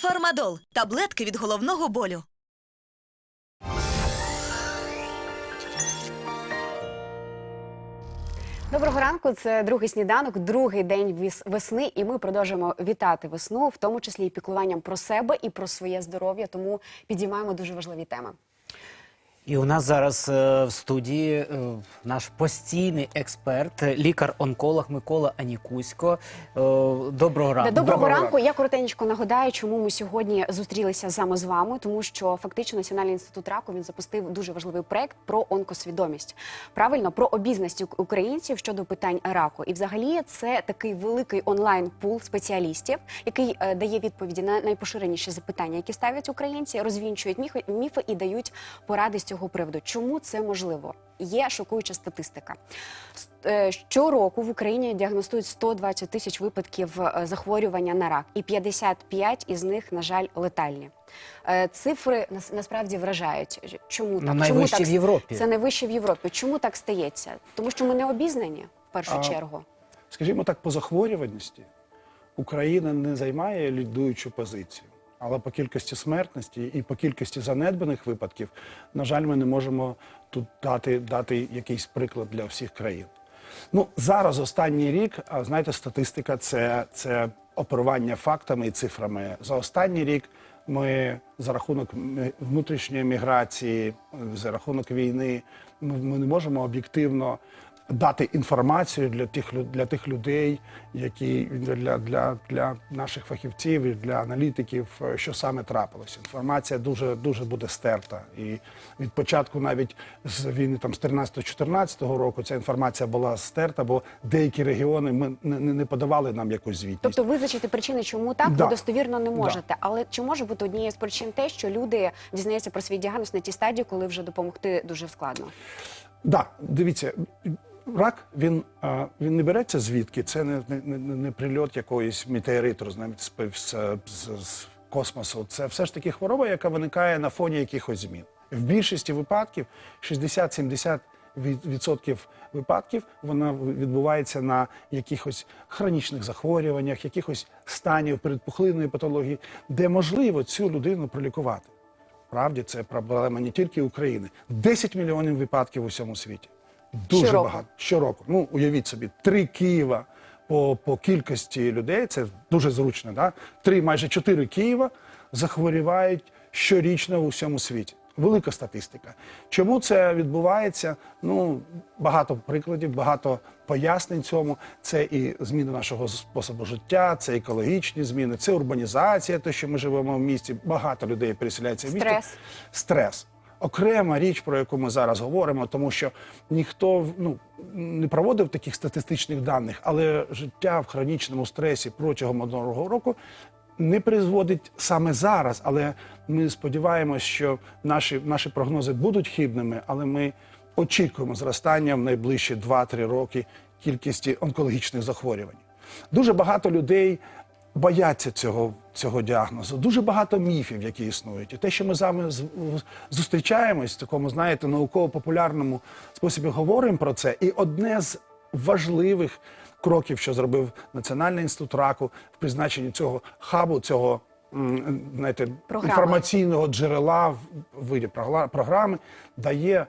Фармадол таблетки від головного болю. Доброго ранку. Це другий сніданок, другий день весни, і ми продовжуємо вітати весну, в тому числі і піклуванням про себе і про своє здоров'я. Тому підіймаємо дуже важливі теми. І у нас зараз е, в студії е, наш постійний експерт, лікар-онколог Микола Анікусько. Е, доброго ранку. Доброго, ранку. Я коротенько нагадаю, чому ми сьогодні зустрілися саме з вами, тому що фактично Національний інститут раку він запустив дуже важливий проект про онкосвідомість. Правильно про обізнаність українців щодо питань раку. І взагалі це такий великий онлайн пул спеціалістів, який е, дає відповіді на найпоширеніші запитання, які ставлять українці, розвінчують міфи, міфи і дають поради з цього приводу. Чому це можливо? Є шокуюча статистика. Е, Щороку в Україні діагностують 120 тисяч випадків е, захворювання на рак, і 55 із них, на жаль, летальні. Е, Цифри нас- насправді вражають. Чому так? Чому так? в Європі. Це найвище в Європі. Чому так стається? Тому що ми не обізнані в першу А, чергу. Скажімо так, по захворюваності Україна не займає лідуючу позицію. Але по кількості смертності і по кількості занедбаних випадків, на жаль, ми не можемо тут дати, дати якийсь приклад для всіх країн. Ну, зараз останній рік, а знаєте, статистика це, це оперування фактами і цифрами. За останній рік ми за рахунок внутрішньої міграції, за рахунок війни, ми, ми не можемо об'єктивно дати інформацію для тих для тих людей, які для, для, для наших фахівців і для аналітиків, е, що саме трапилося. Інформація дуже дуже буде стерта. І від початку, навіть з війни там з 13-14 року, ця інформація була стерта, бо деякі регіони ми не, не не подавали нам якусь звітність. Тобто визначити причини, чому так, Да. ви достовірно не Да. можете. Але чи може бути однією з причин те, що люди дізнаються про свій діагноз на тій стадії, коли вже допомогти дуже складно? Да, дивіться, рак він, а, він не береться звідки. Це не, не, не, прильот якоїсь метеориту, знаєте, з, з, з космосу. Це все ж таки хвороба, яка виникає на фоні якихось змін. В більшості випадків 60-70% відсотків випадків вона відбувається на якихось хронічних захворюваннях, якихось станів передпухлинної патології, де можливо цю людину пролікувати. Правді, це проблема не тільки України. 10 мільйонів випадків у всьому світі. Дуже Щороку. багато. Щороку. Ну, уявіть собі, три Києва по, по кількості людей, це дуже зручно, да? три, майже чотири Києва захворівають щорічно у всьому світі. Велика статистика. Чому це відбувається? Ну, багато прикладів, багато пояснень цьому. Це і зміни нашого способу життя, це екологічні зміни, це урбанізація, те, що ми живемо в місті. Багато людей переселяється в. Стрес. Стрес. Окрема річ, про яку ми зараз говоримо, тому що ніхто ну, не проводив таких статистичних даних, але життя в хронічному стресі протягом одного року не призводить саме зараз. Але ми сподіваємось, що наші, наші прогнози будуть хибними, але ми очікуємо зростання в найближчі 2-3 роки кількості онкологічних захворювань. Дуже багато людей бояться цього, цього діагнозу. Дуже багато міфів, які існують. І те, що ми з вами зустрічаємось в такому, знаєте, науково-популярному способі говоримо про це. І одне з важливих кроків, що зробив Національний інститут раку в призначенні цього хабу, цього знаєте, інформаційного джерела в виді програми, дає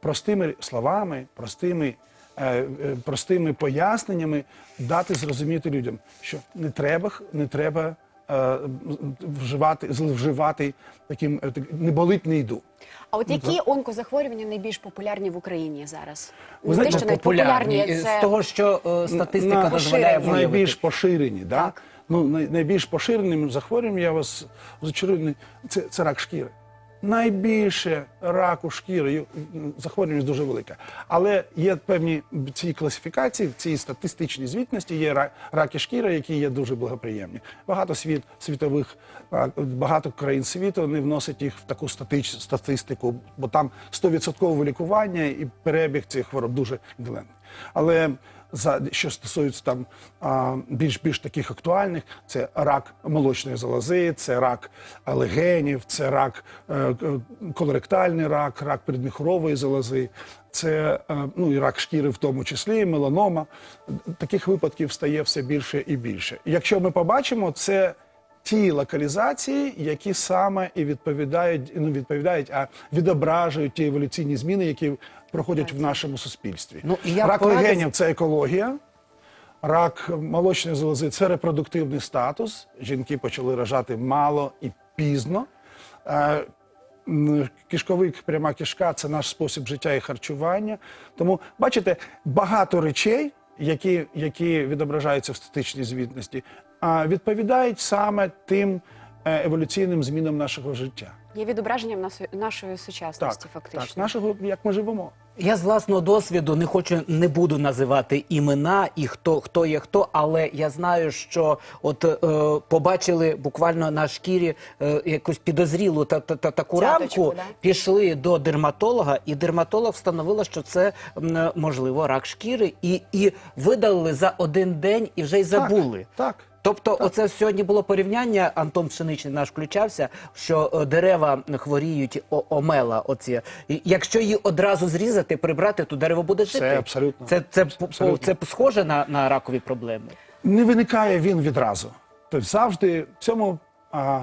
простими словами, простими е, е, простими поясненнями дати зрозуміти людям, що не треба, не треба вживати, зловживати таким, е, не болить, не йду. А от які онкозахворювання найбільш популярні в Україні зараз? Ви знаєте, те, що популярні, Е, це з того, що е, статистика На- дозволяє виявити. найбільш поширені, да? Так. Ну, най, найбільш поширеним захворюванням, я вас зачарую, це, це рак шкіри. Найбільше раку шкіри захворюваність дуже велика. Але є певні в цій класифікації, в цій статистичній звітності є ра- раки шкіри, які є дуже благоприємні. Багато світ світових, багато країн світу не вносять їх в таку статич, статистику, бо там 100% лікування і перебіг цих хвороб дуже інтелектний. Але за що стосується там більш більш таких актуальних, це рак молочної залози, це рак легенів, це рак е, колоректальний рак, рак передміхорової залози, це е, ну і рак шкіри, в тому числі, меланома. Таких випадків стає все більше і більше. Якщо ми побачимо, це ті локалізації, які саме і відповідають, ну відповідають, а відображують ті еволюційні зміни, які проходять в нашому суспільстві. Ну, і я Рак порадив- легенів це екологія. Рак молочної залози це репродуктивний статус. Жінки почали рожати мало і пізно. Е, м, Кишковик, пряма кишка це наш спосіб життя і харчування. Тому, бачите, багато речей, які, які відображаються в статичній звітності, а, відповідають саме тим е, еволюційним змінам нашого життя. Є відображенням нашої Так, сучасності, фактично. так, нашого, як ми живемо. Я з власного досвіду не хочу, не буду називати імена і хто хто є хто, але я знаю, що от е, побачили буквально на шкірі е, якусь підозрілу та, та, та таку Цяточку, рамку, да? пішли до дерматолога, і дерматолог встановила, що це м, можливо рак шкіри, і, і видалили за один день і вже й забули. Так. так. Тобто, оце сьогодні було порівняння. Антон Пшеничний наш включався, що е, дерева хворіють омела. Оці І якщо її одразу зрізати, прибрати, то дерево буде жити. Це абсолютно. Це це, Абсолютно. це схоже на, на ракові проблеми. не виникає він відразу. Тобто завжди в цьому а,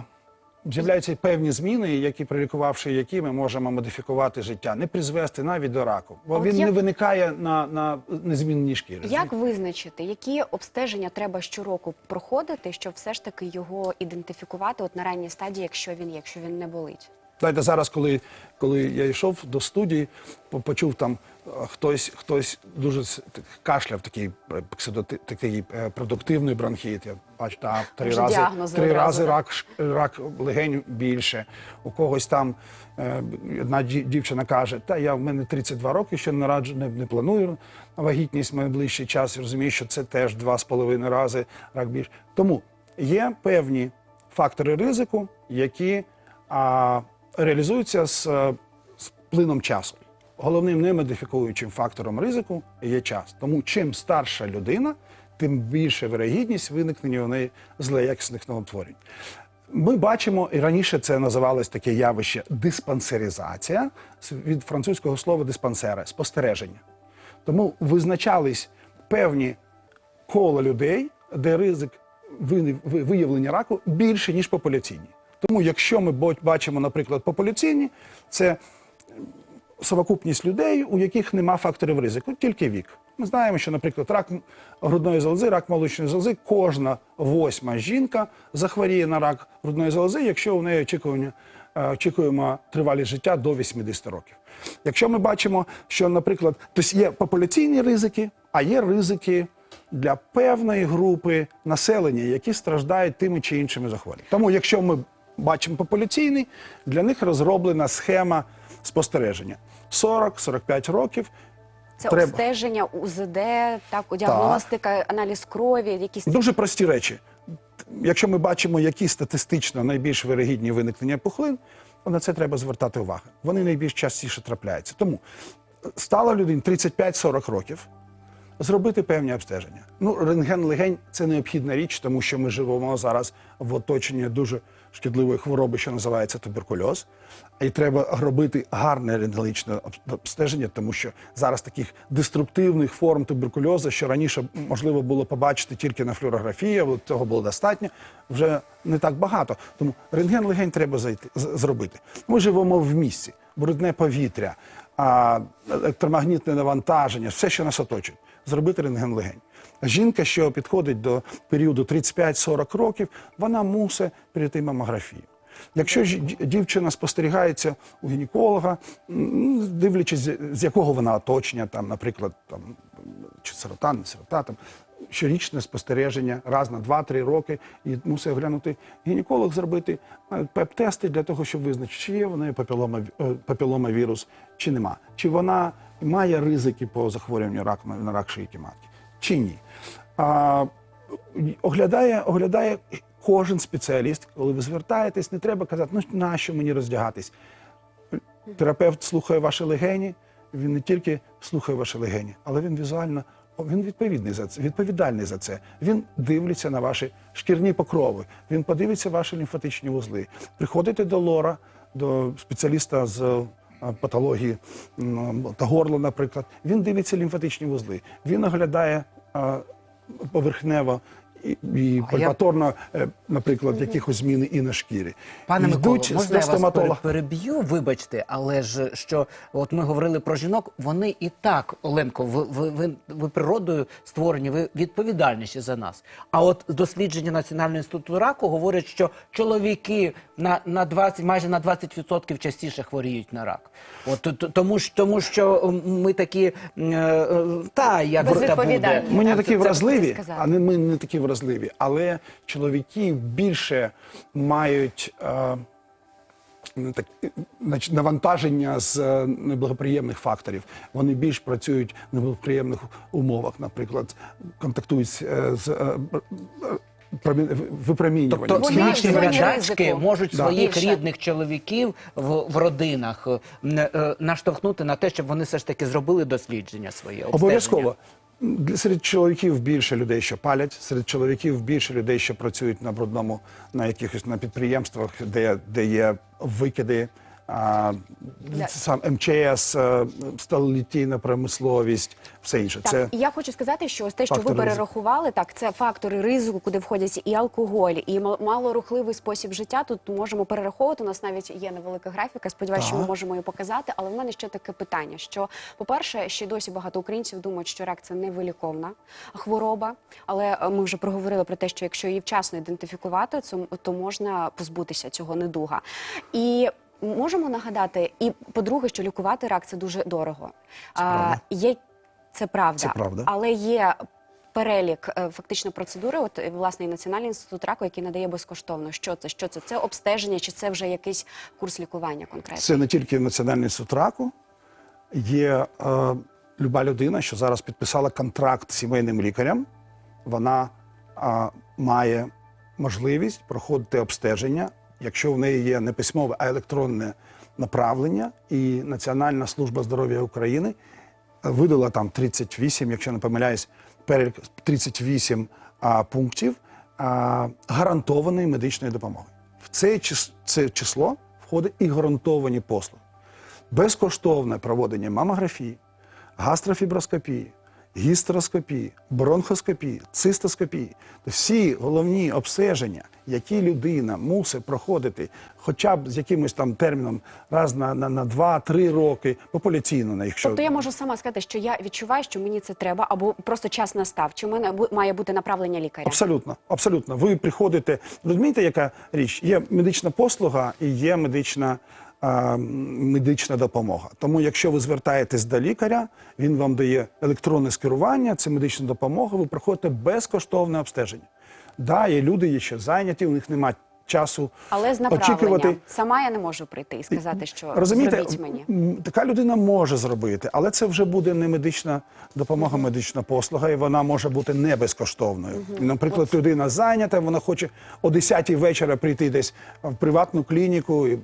з'являються певні зміни, які прилікувавши які ми можемо модифікувати життя, не призвести навіть до раку. Бо от він як- не виникає на, на незмінній шкірі. Як визначити, які обстеження треба щороку проходити, щоб все ж таки його ідентифікувати от на ранній стадії, якщо він є, якщо він не болить? Знаєте, зараз, коли, коли я йшов до студії, по- почув там хтось, хтось дуже кашляв, такий е, такий е, продуктивний бронхіт. Я бачу, так, три Вже рази, три рази рак, рак легень більше. У когось там е, одна дівчина каже, та я в мене 32 роки, ще не раджу, не, не планую вагітність в найближчий час. Я розумію, що це теж два з половиною рази рак більше. Тому є певні фактори ризику, які а, реалізуються з, з плином часу. Головним немодифікуючим фактором ризику є час. Тому чим старша людина, тим більше вирогідність виникнення у неї злоякісних новотворень. Ми бачимо, і раніше це називалось таке явище диспансеризація від французького слова диспансера спостереження. Тому визначались певні коло людей, де ризик виявлення раку більше, ніж популяційні. Тому, якщо ми бачимо, наприклад, популяційні, це совокупність людей, у яких нема факторів ризику, тільки вік. Ми знаємо, що, наприклад, рак грудної залози, рак молочної залози, кожна восьма жінка захворіє на рак грудної залози, якщо у неї очікування, е, очікуємо тривалість життя до 80 років. Якщо ми бачимо, що, наприклад, тобто є популяційні ризики, а є ризики для певної групи населення, які страждають тими чи іншими захворюваннями. Тому, якщо ми бачимо популяційний, для них розроблена схема спостереження 40-45 років. Це Треба. обстеження, УЗД, так, діагностика, аналіз крові, якісь Дуже прості речі. Якщо ми бачимо, які статистично найбільш вирогідні виникнення пухлин, то на це треба звертати увагу. Вони найбільш частіше трапляються. Тому стало людині 35-40 років зробити певні обстеження. Ну, рентген легень це необхідна річ, тому що ми живемо зараз в оточенні дуже шкідливої хвороби, що називається туберкульоз. І треба робити гарне рентгенологічне обстеження, тому що зараз таких деструктивних форм туберкульозу, що раніше можливо було побачити тільки на флюорографії, цього було достатньо, вже не так багато. Тому рентген легень треба зайти, зробити. Ми живемо в місті, брудне повітря, електромагнітне навантаження, все, що нас оточує. Зробити рентген легень. Жінка, що підходить до періоду 35-40 років, вона мусить прийти мамографію. Якщо ж дівчина спостерігається у гінеколога, дивлячись, з- якого вона оточення, там, наприклад, там, чи сирота, не сирота, там, щорічне спостереження раз на 2-3 роки, і мусить оглянути гінеколог зробити е, пеп-тести для того, щоб визначити, чи є в неї папілома, е, папіломавірус, чи нема. Чи вона має ризики по захворюванню рак, на рак шийки матки, чи ні. А, оглядає, оглядає кожен спеціаліст, коли ви звертаєтесь, не треба казати, ну нащо мені роздягатись. Терапевт слухає ваші легені, він не тільки слухає ваші легені, але він візуально він відповідний за це, відповідальний за це. Він дивиться на ваші шкірні покрови, він подивиться ваші лімфатичні вузли. Приходите до лора, до спеціаліста з патології м, та горла, наприклад. Він дивиться лімфатичні вузли. Він оглядає е, поверхнево і, А я- е, наприклад, якихось змін і на шкірі. Пане Миколо, можна я вас переб'ю? Вибачте, але ж що от ми говорили про жінок, вони і так, Оленко, ви, ви, ви, ви природою створені, ви відповідальніші за нас. А от дослідження Національного інституту раку говорять, що чоловіки на, на 20, майже на 20% частіше хворіють на рак. От тому ж тому, що ми такі е, е, та як це буде. Ми не такі вразливі, а не ми не такі вразливі. Але чоловіки більше мають е, ну, так, навантаження з е, неблагоприємних факторів. Вони більш працюють в неблагоприємних умовах, наприклад, контактують е, з е, е, випромінюванням. Тобто ризику. можуть Да. своїх Більше. рідних чоловіків в, в родинах не- наштовхнути на те, щоб вони все ж таки зробили дослідження своє. Обов'язково. Серед чоловіків більше людей, що палять, серед чоловіків більше людей, що працюють на брудному, на якихось на підприємствах, де, де є викиди. А, сам МЧС, е, сталелітійна промисловість, все інше. Так, Це і я хочу сказати, що ось те, що ви ризику. перерахували, так це фактори ризику, куди входять і алкоголь, і мал- малорухливий спосіб життя. Тут можемо перераховувати. У нас навіть є невелика графіка. Сподіваюся, що ми можемо її показати. Але в мене ще таке питання: що, по-перше, ще досі багато українців думають, що рак це невиліковна хвороба. Але е, ми вже проговорили про те, що якщо її вчасно ідентифікувати, то можна позбутися цього недуга. І можемо нагадати, і по-друге, що лікувати рак це дуже дорого. А, правда. є це правда. Це правда. Але є перелік е, фактично процедури. От е, власне і Національний інститут раку, який надає безкоштовно. Що це? Що це? Це обстеження, чи це вже якийсь курс лікування конкретно? Це не тільки Національний інститут раку. Є е, люба людина, що зараз підписала контракт з сімейним лікарем. Вона е, має можливість проходити обстеження, якщо в неї є не письмове, а електронне направлення. І Національна служба здоров'я України видала там 38, якщо не помиляюсь, перелік 38 а, пунктів а, гарантованої медичної допомоги. В це, це число входить і гарантовані послуги. Безкоштовне проводення мамографії, гастрофіброскопії, гістероскопії, бронхоскопії, цистоскопії. Всі головні обстеження, які людина мусить проходити хоча б з якимось там терміном раз на, на, на 2-3 роки, популяційно, якщо Тобто я можу сама сказати, що я відчуваю, що мені це треба, або просто час настав. Чи в мене має бути направлення лікаря? Абсолютно, абсолютно. Ви приходите. Розумієте, яка річ? Є медична послуга і є медична, медична допомога. Тому, якщо ви звертаєтесь до лікаря, він вам дає електронне скерування, це медична допомога. Ви проходите безкоштовне обстеження. Да, є люди, є ще зайняті, у них немає часу Але з очікувати. сама я не можу прийти і сказати, що Розумієте, зробіть мені. така людина може зробити, але це вже буде не медична допомога, медична послуга, і вона може бути не безкоштовною. Наприклад, людина зайнята, вона хоче о 10 вечора прийти десь в приватну клініку, і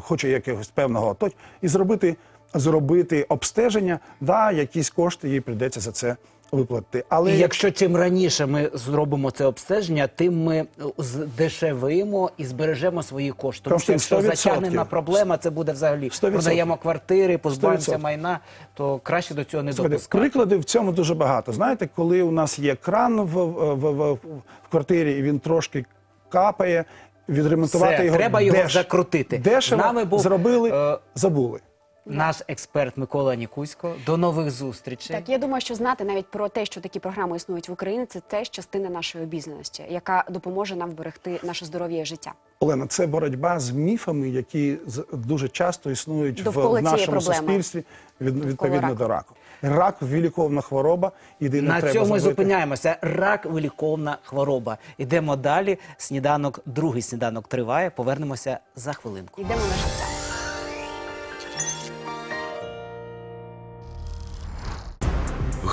хоче якогось певного точ, і зробити, зробити обстеження, да, якісь кошти їй прийдеться за це виплатити. Але І якщо чим раніше ми зробимо це обстеження, тим ми здешевимо і збережемо свої кошти. Тому що якщо затягнена проблема, це буде взагалі 100%. продаємо квартири, позбавимося 100%. майна, то краще до цього не допускати. прикладів в цьому дуже багато. Знаєте, коли у нас є кран в, в, в, в, квартирі, і він трошки капає, відремонтувати Все, його треба його деш- закрутити. Дешево З нами був, зробили, е, забули. Наш експерт Микола Нікусько. До нових зустрічей. Так, я думаю, що знати навіть про те, що такі програми існують в Україні, це теж частина нашої обізнаності, яка допоможе нам вберегти наше здоров'я і життя. Олена, це боротьба з міфами, які з- дуже часто існують в, Довкола в нашому суспільстві від, відповідно раку. до раку. Рак віліковна хвороба. Єдине На треба цьому зробити. зупиняємося. Рак виліковна хвороба. Ідемо далі. Сніданок, другий сніданок триває. Повернемося за хвилинку. Йдемо на життя.